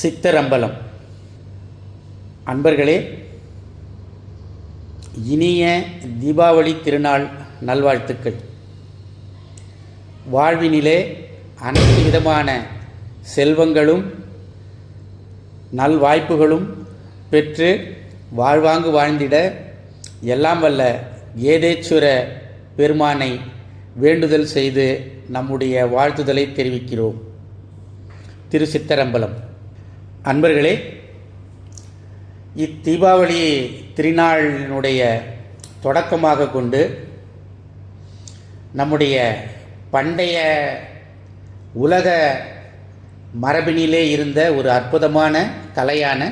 சித்தரம்பலம். அன்பர்களே இனிய தீபாவளி திருநாள் நல்வாழ்த்துக்கள். வாழ்வினிலே அனைத்து விதமான செல்வங்களும் நல்வாய்ப்புகளும் பெற்று வாழ்வாங்கு வாழ்ந்திட எல்லாம் வல்ல ஏதேச்சுர பெருமானை வேண்டுதல் செய்து நம்முடைய வாழ்த்துதலை தெரிவிக்கிறோம். திரு சித்தரம்பலம் அன்பர்களே இத்தீபாவளி திருநாளினுடைய தொடக்கமாக கொண்டு நம்முடைய பண்டைய உலக மரபினிலே இருந்த ஒரு அற்புதமான கலையான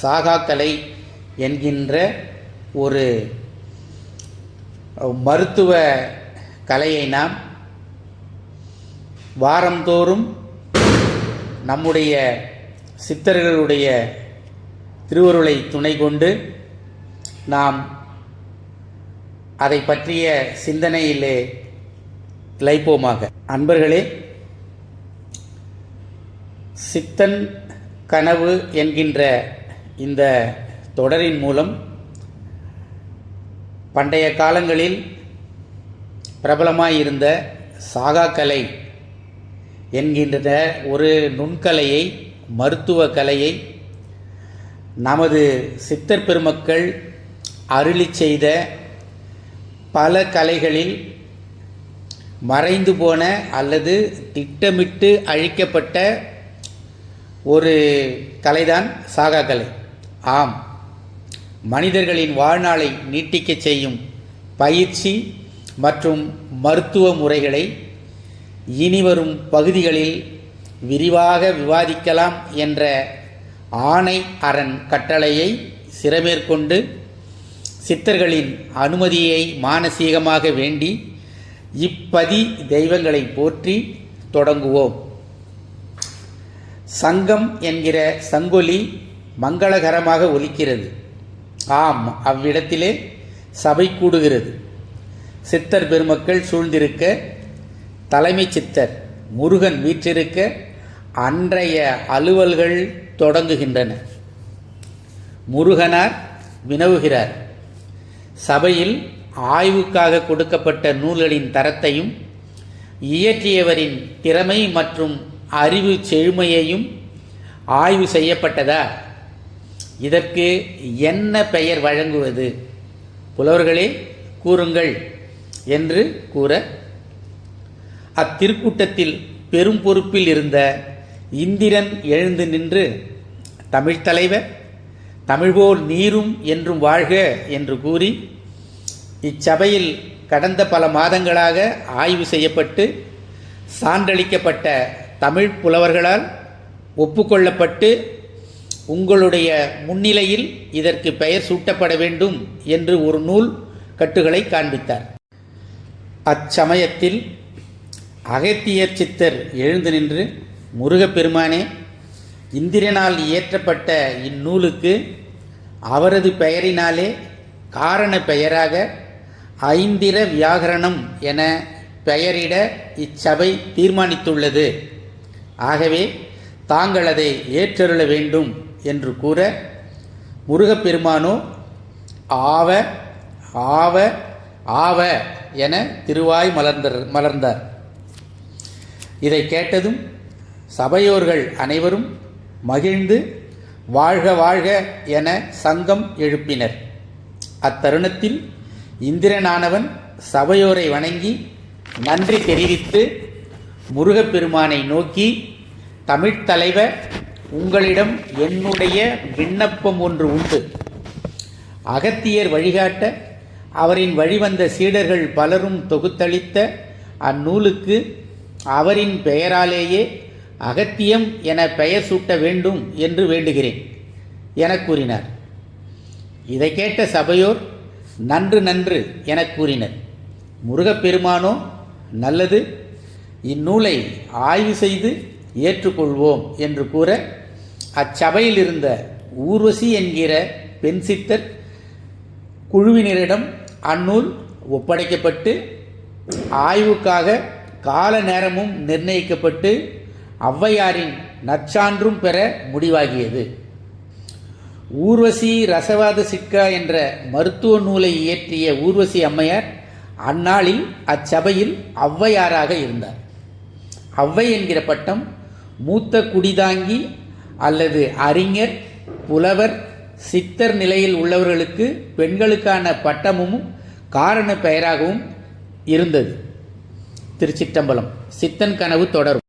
சாகா கலை என்கின்ற ஒரு மருத்துவ கலையை நாம் வாரந்தோறும் நம்முடைய சித்தர்களுடைய திருவருளை துணை கொண்டு நாம் அதை பற்றிய சிந்தனையிலே லைப்போமாக அன்பர்களே சித்தன் கனவு என்கின்ற இந்த தொடரின் மூலம் பண்டைய காலங்களில் பிரபலமாயிருந்த சாகாக்கலை என்கின்ற ஒரு நுண்கலையை மருத்துவ கலையை நமது சித்தர் பெருமக்கள் அருளி செய்த பல கலைகளில் மறைந்து போன அல்லது திட்டமிட்டு அழிக்கப்பட்ட ஒரு கலைதான் சாகா கலை. ஆம் மனிதர்களின் வாழ்நாளை நீட்டிக்கச் செய்யும் பயிற்சி மற்றும் மருத்துவ முறைகளை இனிவரும் பகுதிகளில் விரிவாக விவாதிக்கலாம் என்ற ஆணை அரண் கட்டளையை சிறமேற்கொண்டு சித்தர்களின் அனுமதியை மானசீகமாக வேண்டி இப்பதி தெய்வங்களை போற்றி தொடங்குவோம். சங்கம் என்கிற சங்கொலி மங்களகரமாக ஒலிக்கிறது. ஆம் அவ்விடத்திலே சபை கூடுகிறது. சித்தர் பெருமக்கள் சூழ்ந்திருக்க தலைமை சித்தர் முருகன் வீற்றிருக்க அன்றைய அலுவல்கள் தொடங்குகின்றன. முருகனார் வினவுகிறார். சபையில் ஆய்வுக்காக கொடுக்கப்பட்ட நூல்களின் தரத்தையும் இயற்றியவரின் திறமை மற்றும் அறிவு செழுமையையும் ஆய்வு செய்யப்பட்டதா? இதற்கு என்ன பெயர் வழங்குவது? புலவர்களே கூறுங்கள் என்று கூற அத்திருக்கூட்டத்தில் பெரும் பொறுப்பில் இருந்த இந்திரன் எழுந்து நின்று தமிழ்த் தலைவர் தமிழ்போல் நீரும் என்றும் வாழ்க என்று கூறி இச்சபையில் கடந்த பல மாதங்களாக ஆய்வு செய்யப்பட்டு சான்றளிக்கப்பட்ட தமிழ் புலவர்களால் ஒப்புக்கொள்ளப்பட்டு உங்களுடைய முன்னிலையில் இதற்கு பெயர் சூட்டப்பட வேண்டும் என்று ஒரு நூல் கட்டுகளை காண்பித்தார். அச்சமயத்தில் அகத்தியர் சித்தர் எழுந்து நின்று முருகப்பெருமானே இந்திரனால் இயற்றப்பட்ட இந்நூலுக்கு அவரது பெயரினாலே காரண பெயராக ஐந்திர வியாகரணம் என பெயரிட இச்சபை தீர்மானித்துள்ளது. ஆகவே தாங்கள் அதை ஏற்றருள வேண்டும் என்று கூற முருகப்பெருமானோ ஆவ ஆவ ஆவ என திருவாய் மலர்ந்தர் மலர்ந்தார். இதை கேட்டதும் சபையோர்கள் அனைவரும் மகிழ்ந்து வாழ்க வாழ்க என சங்கம் எழுப்பினர். அத்தருணத்தில் இந்திரனானவன் சபையோரை வணங்கி நன்றி தெரிவித்து முருகப்பெருமானை நோக்கி தமிழ்த் தலைவர் உங்களிடம் என்னுடைய விண்ணப்பம் ஒன்று உண்டு. அகத்தியர் வழிகாட்ட அவரின் வழிவந்த சீடர்கள் பலரும் தொகுத்தளித்த அந்நூலுக்கு அவரின் பெயராலேயே அகத்தியம் என பெயர் சூட்ட வேண்டும் என்று வேண்டுகிறேன் என கூறினார். இதை கேட்ட சபையோர் நன்று நன்று என கூறினர். முருகப்பெருமானோ நல்லது இந்நூலை ஆய்வு செய்து ஏற்றுக்கொள்வோம் என்று கூற அச்சபையில் இருந்த ஊர்வசி என்கிற பெண் சித்தர் குழுவினரிடம் அந்நூல் ஒப்படைக்கப்பட்டு ஆய்வுக்காக கால நேரமும் நிர்ணயிக்கப்பட்டு ஔவையாரின் நற்சான்றும் பெற முடிவாகியது. ஊர்வசி ரசவாத சிக்கா என்ற மருத்துவ நூலை இயற்றிய ஊர்வசி அம்மையார் அந்நாளில் அச்சபையில் ஔவையாராக இருந்தார். ஔவை என்கிற பட்டம் மூத்த குடிதாங்கி அல்லது அறிஞர் புலவர் சித்தர் நிலையில் உள்ளவர்களுக்கு பெண்களுக்கான பட்டமும் காரண பெயராகவும் இருந்தது. திருச்சிற்றம்பலம். சித்தன் கனவு தொடரும்.